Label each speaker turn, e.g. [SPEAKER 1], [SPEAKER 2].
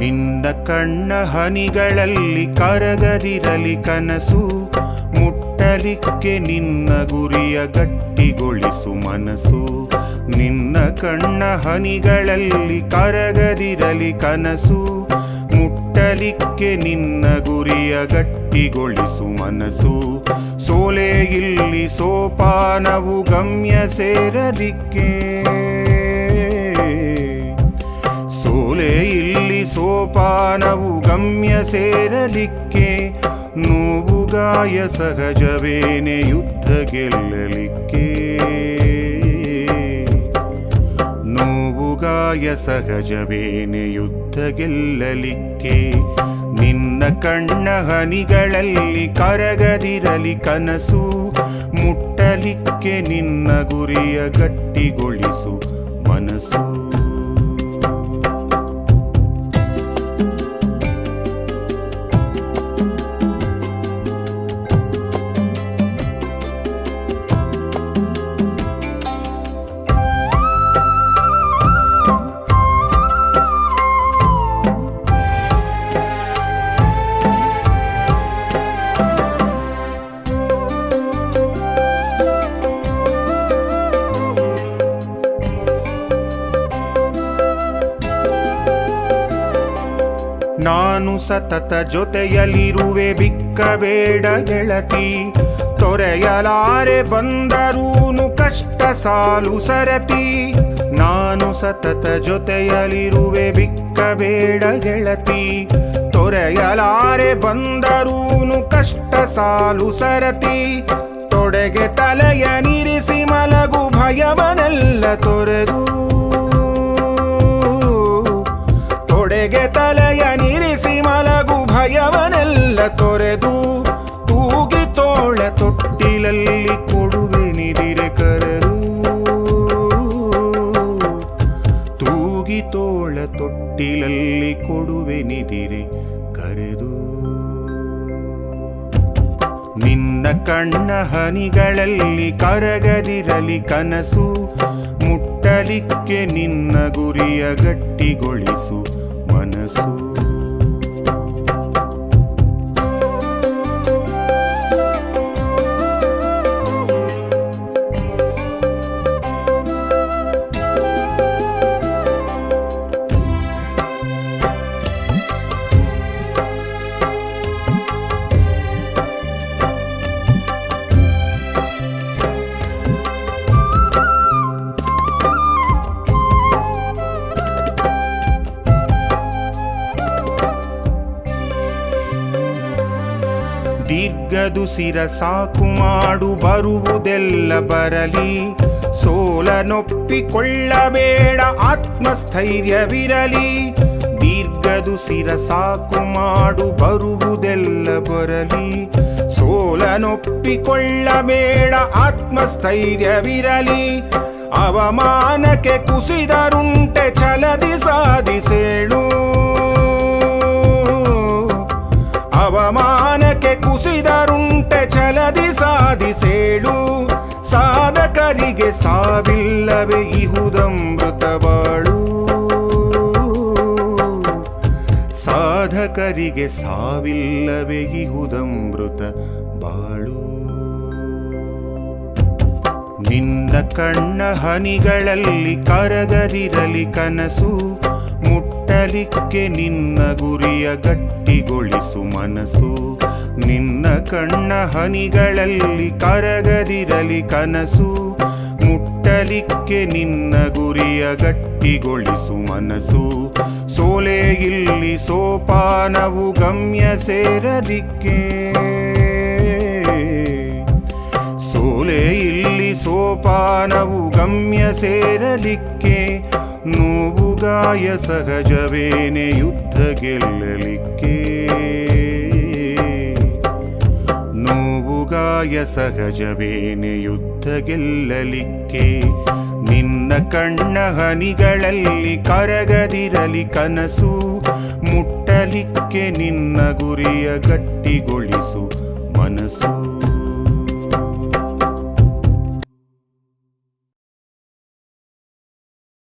[SPEAKER 1] ನಿನ್ನ ಕಣ್ಣ ಹನಿಗಳಲ್ಲಿ ಕರಗದಿರಲಿ ಕನಸು, ಮುಟ್ಟಲಿಕ್ಕೆ ನಿನ್ನ ಗುರಿಯ ಗಟ್ಟಿಗೊಳಿಸು ಮನಸು ನಿನ್ನ ಕಣ್ಣ ಹನಿಗಳಲ್ಲಿ ಕರಗದಿರಲಿ ಕನಸು, ಮುಟ್ಟಲಿಕ್ಕೆ ನಿನ್ನ ಗುರಿಯ ಗಟ್ಟಿಗೊಳಿಸು ಮನಸು ಸೋಲೆ ಇಲ್ಲಿ ಸೋಪಾನವು ಗಮ್ಯ ಸೇರಲಿಕ್ಕೆ ಸೋಪಾನವು ಗಮ್ಯ ಸೇರಲಿಕ್ಕೆ, ನೋವು ಗಾಯ ಸಹಜವೇನೆ ಯುದ್ಧ ಗೆಲ್ಲಲಿಕ್ಕೆ. ನೋವು ಗಾಯ ಸಹಜವೇನೆ ಯುದ್ಧ ಗೆಲ್ಲಲಿಕ್ಕೆ. ನಿನ್ನ ಕಣ್ಣ ಹನಿಗಳಲ್ಲಿ ಕರಗದಿರಲಿ ಕನಸು, ಮುಟ್ಟಲಿಕ್ಕೆ ನಿನ್ನ ಗುರಿಯ ಗಟ್ಟಿಗೊಳಿಸು ಮನಸ್ಸು. ನಾನು ಸತತ ಜೊತೆಯಲ್ಲಿರುವೆ ಬಿಕ್ಕಬೇಡ ಗೆಳತಿ. ತೊರೆಯಲಾರೆ ಬಂದರೂನು ಕಷ್ಟ ಸಾಲು ಸರತಿ. ನಾನು ಸತತ ಜೊತೆಯಲ್ಲಿರುವೆ ಬಿಕ್ಕಬೇಡ ಗೆಳತಿ. ತೊರೆಯಲಾರೆ ಬಂದರೂನು ಕಷ್ಟ ಸಾಲು ಸರತಿ. ತೊಡೆಗೆ ತಲೆಯ ನಿರಿಸಿ ಮಲಗು ಭಯವನೆಲ್ಲ ತೊರೆದು. ಭಯವನೆಲ್ಲ ತೊರೆದು ತೂಗಿ ತೋಳ ತೊಟ್ಟಿಲಲ್ಲಿ ಕೊಡುವೆ ನಿದಿರೆ ಕರೆದು ತೂಗಿ ತೋಳ ತೊಟ್ಟಿಲಲ್ಲಿ ಕೊಡುವೆ ನಿದಿರೆ ಕರೆದು ನಿನ್ನ ಕಣ್ಣ ಹನಿಗಳಲ್ಲಿ ಕರಗದಿರಲಿ ಕನಸು, ಮುಟ್ಟಲಿಕ್ಕೆ ನಿನ್ನ ಗುರಿಯ ಗಟ್ಟಿಗೊಳಿಸು ಮನಸ್ಸು ದೀರ್ಘದುಸಿರ ಸಾಕು ಮಾಡು, ಬರುವುದೆಲ್ಲ ಬರಲಿ. ಸೋಲನೊಪ್ಪಿಕೊಳ್ಳಬೇಡ, ಆತ್ಮಸ್ಥೈರ್ಯವಿರಲಿ. ದೀರ್ಘದುಸಿರ ಸಾಕು ಮಾಡು, ಬರುವುದೆಲ್ಲ ಬರಲಿ. ಸೋಲನೊಪ್ಪಿಕೊಳ್ಳಬೇಡ, ಆತ್ಮಸ್ಥೈರ್ಯವಿರಲಿ. ಅವಮಾನಕ್ಕೆ ಕುಸಿದರುಂಟೆ, ಛಲದಿ ಸಾಧಿಸೇಳು. ಛಲದಿ ಸಾಧಿಸೇಳು ಸಾಧಕರಿಗೆ ಸಾವಿಲ್ಲವೇ ಇಹುದಮೃತ ಬಾಳು ಸಾಧಕರಿಗೆ ಸಾವಿಲ್ಲವೇ ಇಹುದಮೃತ ಬಾಳು ನಿನ್ನ ಕಣ್ಣ ಹನಿಗಳಲ್ಲಿ ಕರಗದಿರಲಿ ಕನಸು. ಮುಟ್ಟಲಿಕ್ಕೆ ನಿನ್ನ ಗುರಿಯ ಗಟ್ಟಿಗೊಳಿಸು ಮನಸ್ಸು ನಿನ್ನ ಕಣ್ಣ ಹನಿಗಳಲ್ಲಿ ಕರಗದಿರಲಿ ಕನಸು. ಮುಟ್ಟಲಿಕ್ಕೆ ನಿನ್ನ ಗುರಿಯ ಗಟ್ಟಿಗೊಳಿಸು ಮನಸು. ಸೋಲೆ ಇಲ್ಲಿ ಸೋಪಾನವು ಗಮ್ಯ ಸೇರದಿಕ್ಕೆ. ಸೋಲೆ ಇಲ್ಲಿ ಸೋಪಾನವು ಗಮ್ಯ ಸೇರಲಿಕ್ಕೆ. ನೋವು ಗಾಯ ಸಹಜವೇನೆ ಯುದ್ಧ ಗೆಲ್ಲಲಿಕ್ಕೆ. ಗಾಯ ಸಹಜವೇನೆ ಯುದ್ಧ ಗೆಲ್ಲಲಿಕ್ಕೆ. ನಿನ್ನ ಕಣ್ಣ ಹನಿಗಳಲ್ಲಿ ಕರಗದಿರಲಿ ಕನಸು. ಮುಟ್ಟಲಿಕ್ಕೆ ನಿನ್ನ ಗುರಿಯ ಗಟ್ಟಿಗೊಳಿಸು